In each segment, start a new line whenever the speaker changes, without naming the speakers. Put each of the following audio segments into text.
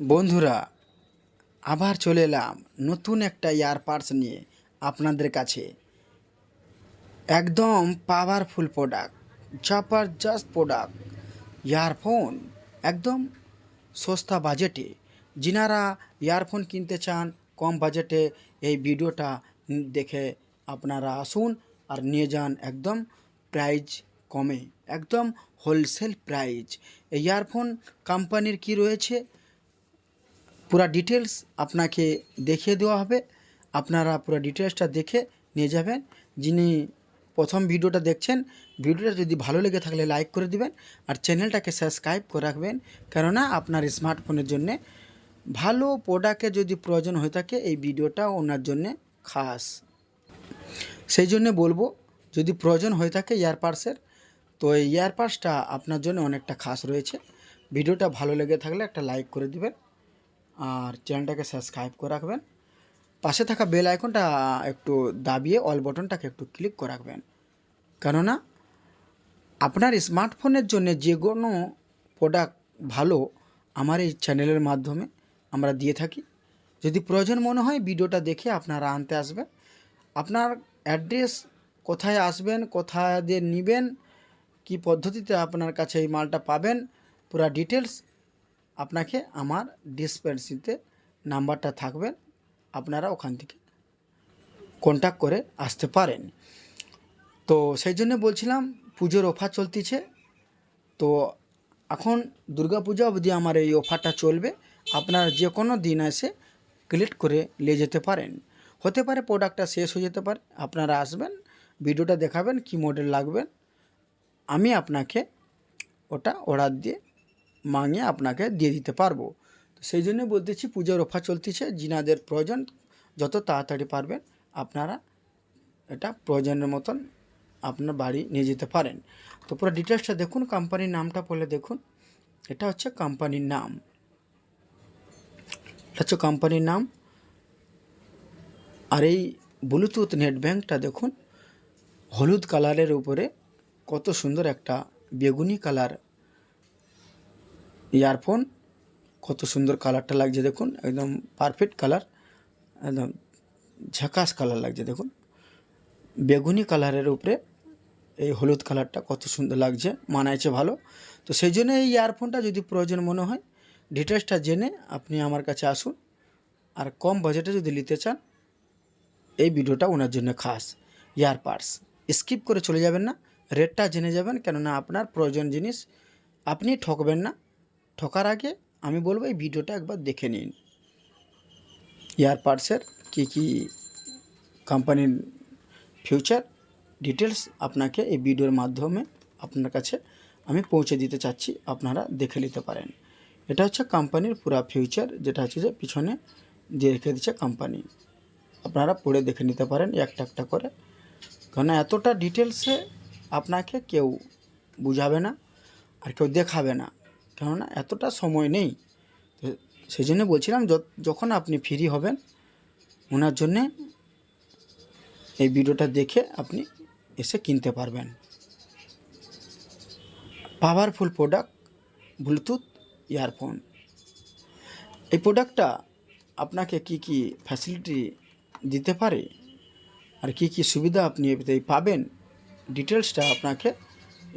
বন্ধুরা, আবার চলে এলাম নতুন একটা ইয়ারপাডস নিয়ে আপনাদের কাছে। একদম পাওয়ারফুল প্রোডাক্ট জবরদস্ত প্রোডাক্ট ইয়ারফোন একদম সস্তা বাজেটে। যিনারা ইয়ারফোন কিনতে চান, কম বাজেটে এই ভিডিওটা দেখে আপনারা আসুন আর নিয়ে যান একদম প্রাইজ কমে, একদম হোলসেল প্রাইজ এই ইয়ারফোন কোম্পানির কি রয়েছে? পুরো ডিটেলস আপনাকে দেখিয়ে দেওয়া হবে। আপনারা পুরো ডিটেলসটা দেখে নিয়ে যাবেন। যিনি প্রথম ভিডিওটা দেখছেন, ভিডিওটা যদি ভালো লেগে থাকলে লাইক করে দিবেন আর চ্যানেলটাকে সাবস্ক্রাইব করে রাখবেন। কেননা আপনার স্মার্টফোনের জন্যে ভালো প্রোডাক্টের যদি প্রয়োজন হয়ে থাকে, এই ভিডিওটা ওনার জন্যে খাস। সেই জন্যে বলব, যদি প্রয়োজন হয়ে থাকে ইয়ারপাডসের তো এই ইয়ারপাডসটা আপনার জন্য অনেকটা খাস রয়েছে। ভিডিওটা ভালো লেগে থাকলে একটা লাইক করে দিবেন। আর চ্যানেলটাকে সাবস্ক্রাইব করে রাখবেন। পাশে থাকা বেল আইকনটা একটু দাবিয়ে অল বটনটাকে একটু ক্লিক করে রাখবেন। কেননা, আপনার স্মার্টফোনের জন্য যে কোনো প্রোডাক্ট ভালো আমার এই চ্যানেলের মাধ্যমে আমরা দিয়ে থাকি। যদি প্রয়োজন মনে হয় ভিডিওটা দেখে আপনারা আনতে আসবেন। আপনার অ্যাড্রেস কোথায় আসবেন, কোথায় দিয়ে নেবেন, কি পদ্ধতিতে আপনার কাছে এই মালটা পাবেন, পুরো ডিটেলস আপনাকে আমার ডিসপেন্সিতে নাম্বারটা থাকবেন আপনারা ওখান থেকে কন্ট্যাক্ট করে আসতে পারেন। তো সেই জন্য বলছিলাম, পুজোর অফার চলতিছে। তো এখন দুর্গা পূজা অবধি আমার এই অফারটা চলবে। আপনারা যে কোনো দিন এসে কালেক্ট করে নিয়ে যেতে পারেন। হতে পারে প্রোডাক্টটা শেষ হয়ে যেতে পারে। আপনারা আসবেন ভিডিওটা দেখাবেন, কি মডেল লাগবেন আমি আপনাকে ওটা অর্ডার দিয়ে মাঙিয়ে আপনাকে দিয়ে দিতে পারব। তো সেই জন্য বলতেছি, পুজোর অফার চলতেছে যিনাদের প্রয়োজন, যত তাড়াতাড়ি পারবেন আপনারা এটা প্রয়োজনের মতন আপনার বাড়ি নিয়ে যেতে পারেন। তো পুরো ডিটেলসটা দেখুন কোম্পানির নামটা পড়লে দেখুন। এটা হচ্ছে কোম্পানির নাম। এটা হচ্ছে কোম্পানির নাম। আর এই ব্লুটুথ নেট ব্যাঙ্কটা দেখুন, হলুদ কালারের উপরে কত সুন্দর একটা বেগুনি কালার ইয়ারফোন, কত সুন্দর কালারটা লাগছে দেখুন, একদম পারফেক্ট কালার একদম ঝাকাস কালার লাগছে দেখুন। বেগুনি কালারের উপরে এই হলুদ কালারটা কত সুন্দর লাগছে, মানাইছে ভালো। তো সেই জন্য এই ইয়ারফোনটা যদি প্রয়োজন মনে হয় ডিটেলসটা জেনে আপনি আমার কাছে আসুন। আর কম বাজেটে যদি নিতে চান, এই ভিডিওটা ওনার জন্য খাস। ইয়ারপাডস স্কিপ করে চলে যাবেন না রেটটা জেনে যাবেন, কেননা আপনার প্রয়োজন জিনিস আপনি ঠকবেন না। ঠকার আগে আমি বলব এই ভিডিওটা একবার দেখে নিন। ইয়ারপাডসের কী কী কোম্পানির ফিউচার ডিটেলস আপনাকে এই ভিডিওর মাধ্যমে আপনার কাছে আমি পৌঁছে দিতে চাচ্ছি, আপনারা দেখে নিতে পারেন। এটা হচ্ছে কোম্পানির পুরা ফিউচার, যেটা হচ্ছে যে পিছনে দিয়ে রেখে দিচ্ছে কোম্পানি। আপনারা পড়ে দেখে নিতে পারেন একটা একটা করে। কারণ এতটা ডিটেলসে আপনাকে কেউ বুঝাবে না আর কেউ দেখাবে না। কেননা এতটা সময় নেই। তো সেই জন্য বলছিলাম যখন আপনি ফ্রি হবেন, ওনার জন্যে এই ভিডিওটা দেখে আপনি এসে কিনতে পারবেন। Powerful product, Bluetooth, earphone. এই প্রোডাক্টটা আপনাকে কি কি ফ্যাসিলিটি দিতে পারে? আর কি কি সুবিধা আপনি এতে পাবেন? ডিটেলসটা আপনাকে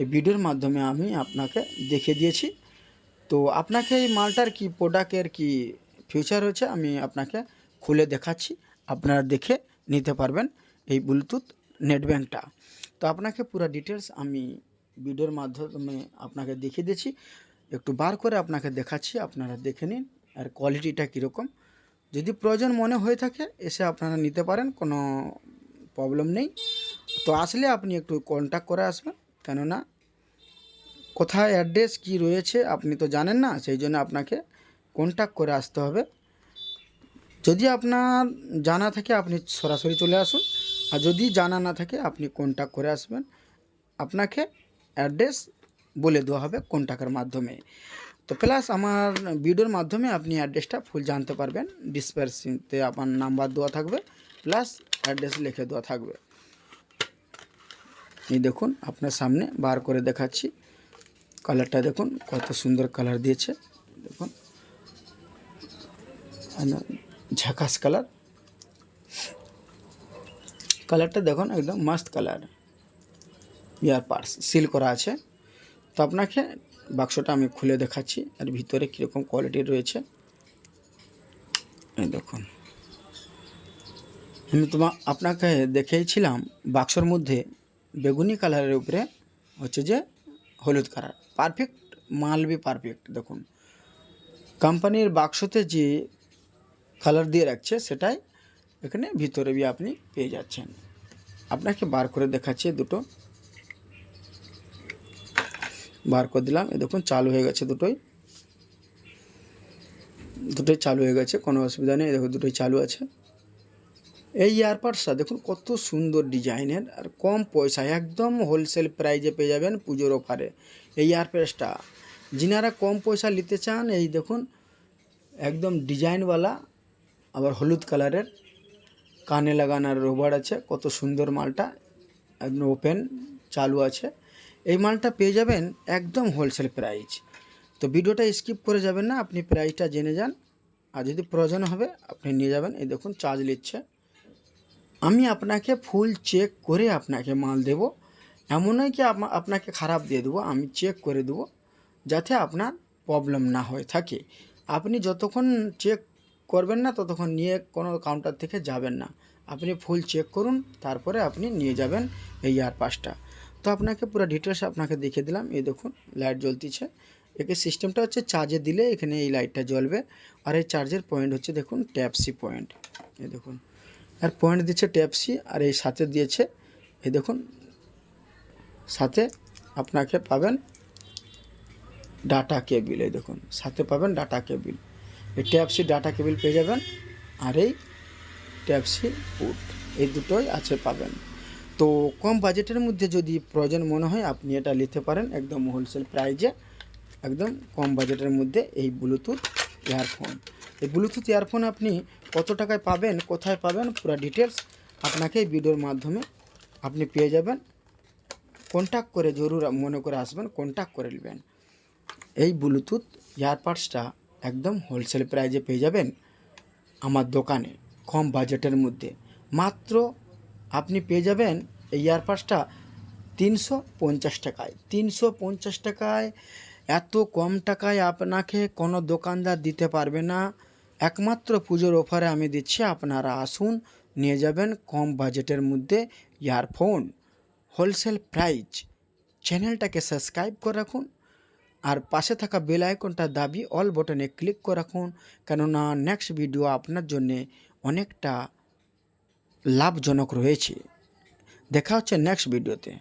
এই ভিডিওর মাধ্যমে আমি আপনাকে দেখিয়ে দিয়েছি। তো আপনাকে এই মালটার কি প্রোডাক্টের কি ফিউচার রয়েছে আমি আপনাকে খুলে দেখাচ্ছি। আপনারা দেখে নিতে পারবেন এই ব্লুটুথ নেট ব্যাঙ্কটা তো আপনাকে পুরো ডিটেলস আমি ভিডিওর মাধ্যমে আপনাকে দেখিয়ে দিচ্ছি। একটু বার করে আপনাকে দেখাচ্ছি, আপনারা দেখে নিন আর কোয়ালিটিটা কীরকম। যদি প্রয়োজন মনে হয়ে থাকে, এসে আপনারা নিতে পারেন, কোনো প্রবলেম নেই। তো আসলে আপনি একটু কন্ট্যাক্ট করে আসবেন, কেননা কোথায় অ্যাড্রেস, কি রয়েছে আপনি তো জানেন না, সেই জন্য আপনাকে কন্ট্যাক্ট করে আসতে হবে। যদি আপনার জানা থাকে, আপনি সরাসরি চলে আসুন। আর যদি জানা না থাকে, আপনি কন্ট্যাক্ট করে আসবেন। আপনাকে অ্যাড্রেস বলে দেওয়া হবে কন্ট্যাক্টের মাধ্যমে। তো প্লাস আমার ভিডিওর মাধ্যমে আপনি অ্যাড্রেসটা ফুল জানতে পারবেন। ডিসপ্যাচিংতে আপনার নাম্বার দেওয়া থাকবে প্লাস অ্যাড্রেস লিখে দেওয়া থাকবে। এই দেখুন, আপনার সামনে বার করে দেখাচ্ছি। কালারটা দেখুন, কত সুন্দর কালার দিয়েছে, দেখুন। ঝাকাস কালার। কালারটা দেখুন, একদম মাস্ত কালার। ইয়ার পার্স, সিল করা আছে। তো আপনাকে বাক্সটা আমি খুলে দেখাচ্ছি আর ভিতরে কীরকম কোয়ালিটির রয়েছে। দেখুন। আমি তোমা, আপনাকে দেখিয়েছিলাম, বাক্সর মধ্যে বেগুনি কালারের উপরে হচ্ছে যে হলুদ কালার। পারফেক্ট মাল বি পারফেক্ট দেখুন। কোম্পানির বাক্সতে যে কালার দিয়ে রাখছে, সেটাই এখানে ভিতরে বি আপনি পেয়ে যাচ্ছেন। আপনাকে বার করে দেখাচ্ছি দুটো। বার করে দিলাম এ দেখুন, চালু হয়ে গেছে দুটোই। দুটোই চালু হয়ে গেছে, কোনো অসুবিধা নেই দেখুন, দুটোই চালু আছে। এই ইয়ারপাডসটা দেখুন কত সুন্দর ডিজাইনের আর কম পয়সা একদম হোলসেল প্রাইজে পেয়ে যাবেন পুজোর অফারে এই ইয়ারপাডসটা যিনারা কম পয়সা নিতে চান, এই দেখুন একদম ডিজাইনওয়ালা আবার হলুদ কালারের কানে লাগানোর রবার আছে, কত সুন্দর মালটা, একদম ওপেন চালু আছে। এই মালটা পেয়ে যাবেন একদম হোলসেল প্রাইস তো ভিডিওটা স্কিপ করে যাবেন না, আপনি প্রাইসটা জেনে যান। আর যদি প্রয়োজন হবে, আপনি নিয়ে যাবেন। এই দেখুন চার্জ নিচ্ছে। আমি আপনাকে ফুল চেক করে আপনাকে মাল দেব। এমন নয় কি আপনাকে খারাপ দিয়ে দেবো, আমি চেক করে দেবো, যাতে আপনার প্রবলেম না হয়ে থাকে। আপনি যতক্ষণ চেক করবেন না, ততক্ষণ নিয়ে কোনো কাউন্টার থেকে যাবেন না। আপনি ফুল চেক করুন, তারপরে আপনি নিয়ে যাবেন এই ইয়ার পাসটা তো আপনাকে পুরো ডিটেলস আপনাকে দেখিয়ে দিলাম। এই দেখুন লাইট জ্বলতিছে। একে সিস্টেমটা হচ্ছে চার্জে দিলে এখানে এই লাইটটা জ্বলবে। আর এই চার্জের পয়েন্ট হচ্ছে দেখুন ট্যাপ সি পয়েন্ট এই দেখুন। আর পয়েন্ট দিচ্ছে ট্যাপসি আর এই সাথে দিয়েছে, এই দেখুন, সাথে আপনাকে পাবেন ডাটা কেবিল, এই দেখুন, সাথে পাবেন ডাটা কেবিল। এই ট্যাপ সি ডাটা কেবিল পেয়ে যাবেন, আর এই ট্যাপ সি পুট এই দুটোই আছে পাবেন। তো কম বাজেটের মধ্যে যদি প্রয়োজন মনে হয়, আপনি এটা নিতে পারেন একদম হোলসেল প্রাইজে একদম কম বাজেটের মধ্যে এই ব্লুটুথ ইয়ারফোন এই ব্লুটুথ ইয়ারফোন আপনি কত টাকায় পাবেন, কোথায় পাবেন, পুরো ডিটেলস আপনাকে এই ভিডিওর মাধ্যমে আপনি পেয়ে যাবেন। কন্ট্যাক্ট করে জরুর মনে করে আসবেন কন্ট্যাক্ট করে নেবেন। এই ব্লুটুথ ইয়ারপাডসটা একদম হোলসেল প্রাইজে পেয়ে যাবেন আমার দোকানে, কম বাজেটের মধ্যে। মাত্র আপনি পেয়ে যাবেন এই ইয়ারপাডসটা তিনশো পঞ্চাশ টাকায়। তিনশো পঞ্চাশ টাকায় এত কম টাকায় আপনাকে কোনো দোকানদার দিতে পারবে না। একমাত্র পুজোর অফারে আমি দিচ্ছি, আপনারা আসুন, নিয়ে যাবেন কম বাজেটের মধ্যে ইয়ারফোন। হোলসেল প্রাইস, চ্যানেলটাকে সাবস্ক্রাইব করে রাখুন আর পাশে থাকা বেল আইকনটা দাবি, অল বটনে ক্লিক করে রাখুন, কেননা নেক্সট ভিডিও আপনার জন্যে অনেকটা লাভজনক রয়েছে। দেখা হচ্ছে নেক্সট ভিডিওতে